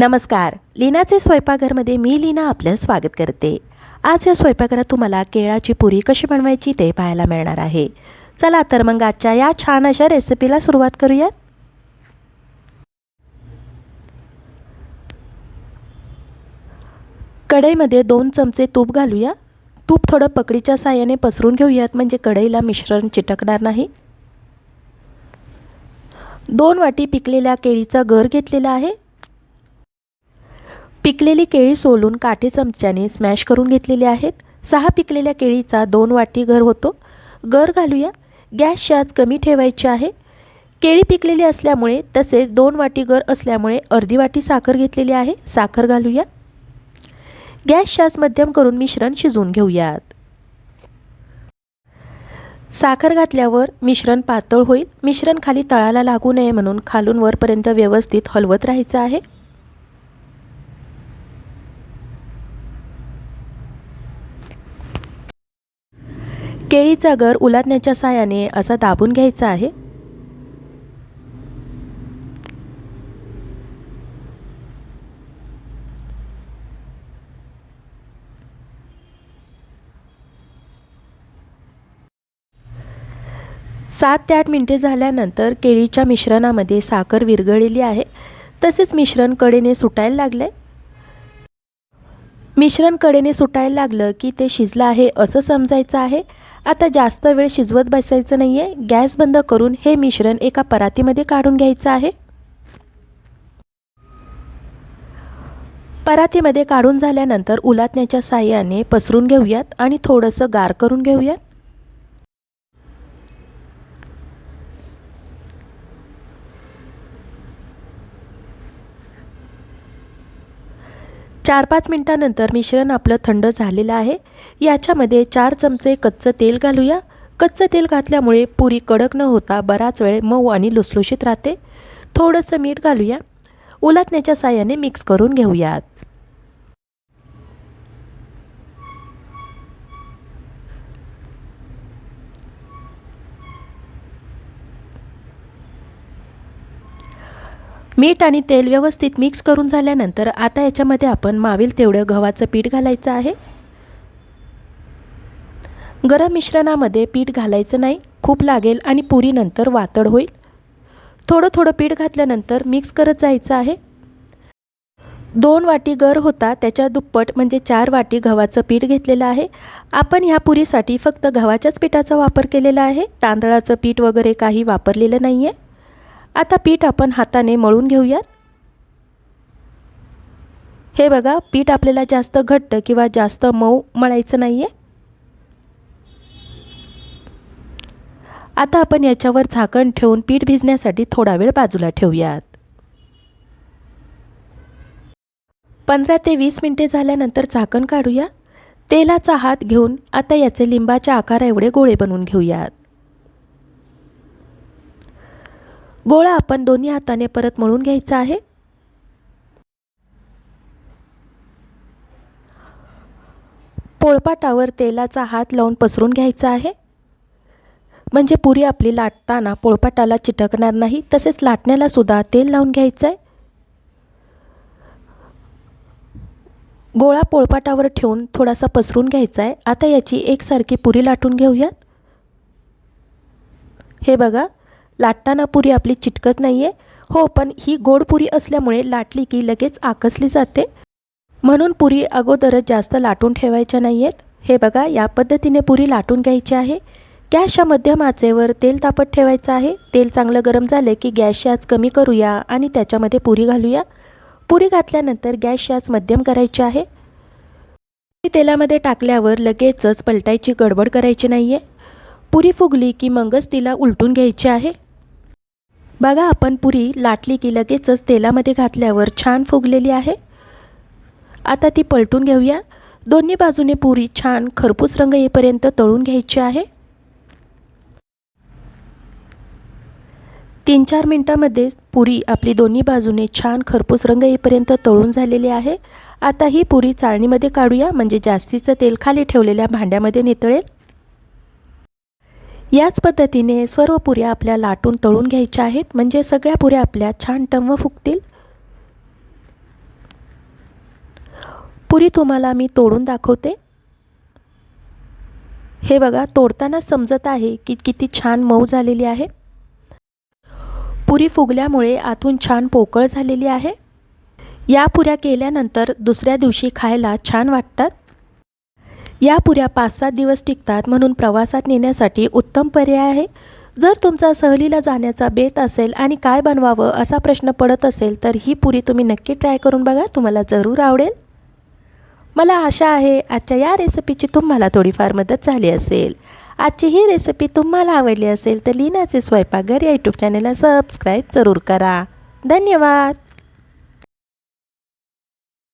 नमस्कार. लीनाचे स्वयंपाकघरमध्ये मी लीना आपलं स्वागत करते. आज या स्वयंपाकघरात तुम्हाला केळाची पुरी कशी बनवायची ते पाहायला मिळणार आहे. चला तर मग आजच्या या छान अशा रेसिपीला सुरुवात करूयात. कढईमध्ये दोन चमचे तूप घालूया. तूप थोडं पकडीच्या साह्याने पसरून घेऊयात म्हणजे कढईला मिश्रण चिटकणार नाही. दोन वाटी पिकलेल्या केळीचा गर घेतलेला आहे. पिकलेली केळी सोलून काठी चमच्याने स्मॅश करून घेतलेली आहेत. सहा पिकलेल्या केळीचा दोन वाटी घर होतो. गर घालूया. गॅसची आज कमी ठेवायची आहे. केळी पिकलेली असल्यामुळे तसेच दोन वाटी गर असल्यामुळे अर्धी वाटी साखर घेतलेली आहे. साखर घालूया. गॅस आज मध्यम करून मिश्रण शिजवून घेऊयात. साखर घातल्यावर मिश्रण पातळ होईल. मिश्रण खाली तळाला लागू नये म्हणून खालून वरपर्यंत व्यवस्थित हलवत राहायचं आहे. केळीचा गर उलाटण्याच्या साहाय्याने असा दाबून घ्यायचा आहे. सात ते आठ मिनटे झाल्यानंतर केळीच्या मिश्रणामध्ये साखर विरघळलेली आहे. तसेच मिश्रण कडेने सुटायला लागलं आहे मिश्रण कडेने सुटायला लागलं की ते शिजलं आहे असं समजायचं आहे. आता जास्त वेळ शिजवत बसायचं नाही आहे गॅस बंद करून हे मिश्रण एका परातीमध्ये काढून घ्यायचं आहे. परातीमध्ये काढून झाल्यानंतर उलाटण्याच्या साह्याने पसरून घेऊयात आणि थोडंसं गार करून घेऊयात. चार पाच मिनटानंतर मिश्रण आपलं थंड झालेलं आहे. याच्यामध्ये चार चमचे कच्चं तेल घालूया. कच्चं तेल घातल्यामुळे पुरी कडक न होता बराच वेळ मऊ आणि लुसलुशीत राहते. थोडंसं मीठ घालूया. उलटण्याच्या साह्याने मिक्स करून घेऊयात. मीठ आणि तेल व्यवस्थित मिक्स करून झाल्यानंतर आता याच्यामध्ये आपण मावेल तेवढं गव्हाचं पीठ घालायचं आहे. गरम मिश्रणामध्ये पीठ घालायचं नाही खूप लागेल आणि पुरी नंतर वातड होईल. थोडं थोडं पीठ घातल्यानंतर मिक्स करत जायचं आहे. दोन वाटी गर होता त्याच्या दुप्पट म्हणजे चार वाटी गव्हाचं पीठ घेतलेलं आहे. आपण ह्या पुरीसाठी फक्त गव्हाच्याच पिठाचा वापर केलेला आहे. तांदळाचं पीठ वगैरे काही वापरलेलं नाही आहे आता पीठ आपण हाताने मळून घेऊयात. हे बघा पीठ आपल्याला जास्त घट्ट किंवा जास्त मऊ मळायचं नाही आहे आता आपण याच्यावर झाकण ठेवून पीठ भिजण्यासाठी थोडा वेळ बाजूला ठेवूयात. पंधरा ते वीस मिनटे झाल्यानंतर झाकण काढूया. तेलाचा हात घेऊन आता याचे लिंबाच्या आकारा एवढे गोळे बनवून घेऊयात. गोळा आपण दोन्ही हाताने परत मळून घ्यायचा आहे. पोळपाटावर तेलाचा हात लावून पसरून घ्यायचा आहे. म्हणजे पुरी आपली लाटताना पोळपाटाला चिटकणार नाही तसेच लाटण्याला सुद्धा तेल लावून घ्यायचं आहे गोळा पोळपाटावर ठेवून थोडासा पसरून घ्यायचा आहे आता याची एकसारखी पुरी लाटून घेऊयात. हे बघा. लाटताना पुरी आपली चिटकत नाही आहे हो पण ही गोड पुरी असल्यामुळे लाटली की लगेच आकसली जाते. म्हणून पुरी अगोदरच जास्त लाटून ठेवायच्या नाही आहेत हे बघा या पद्धतीने पुरी लाटून घ्यायची आहे. गॅसच्या मध्यम आचेवर तेल तापत ठेवायचं आहे. तेल चांगलं गरम झालं की गॅसची आच कमी करूया आणि त्याच्यामध्ये पुरी घालूया. पुरी घातल्यानंतर गॅसची आच मध्यम करायची आहे. तेलामध्ये टाकल्यावर लगेचच पलटायची गडबड करायची नाही आहे पुरी फुगली की मगच तिला उलटून घ्यायची आहे. बघा आपण पुरी लाटली की लगेचच तेलामध्ये घातल्यावर छान फुगलेली आहे. आता ती पलटून घेऊया. दोन्ही बाजूने पुरी छान खरपूस रंग येईपर्यंत तळून घ्यायची आहे. तीन चार मिनटामध्ये पुरी आपली दोन्ही बाजूने छान खरपूस रंग येईपर्यंत तळून झालेली आहे. आता ही पुरी चाळणीमध्ये काढूया म्हणजे जास्तीचं तेल खाली ठेवलेल्या भांड्यामध्ये नितळेल. याच पद्धतीने सर्व पुऱ्या आपल्या लाटून तळून घ्यायच्या आहेत. म्हणजे सगळ्या पुऱ्या आपल्या छान टम्म फुगतील. पुरी तुम्हाला मी तोडून दाखवते. हे बघा तोडताना समजत आहे की किती छान मऊ झालेली आहे. पुरी फुगल्यामुळे आतून छान पोकळ झालेली आहे. या पुऱ्या केल्यानंतर दुसऱ्या दिवशी खायला छान वाटतात. या पुऱ्या पाच सात दिवस टिकतात म्हणून प्रवासात नेण्यासाठी उत्तम पर्याय आहे. जर तुमचा सहलीला जाण्याचा बेत असेल आणि काय बनवावं असा प्रश्न पडत असेल तर ही पुरी तुम्ही नक्की ट्राय करून बघा तुम्हाला जरूर आवडेल. मला आशा आहे आजच्या या रेसिपीची तुम्हाला थोडीफार मदत झाली असेल. आजची ही रेसिपी तुम्हाला आवडली असेल तर लीनाचे स्वयंपाकघर या यूट्यूब चॅनलला सबस्क्राईब जरूर करा. धन्यवाद!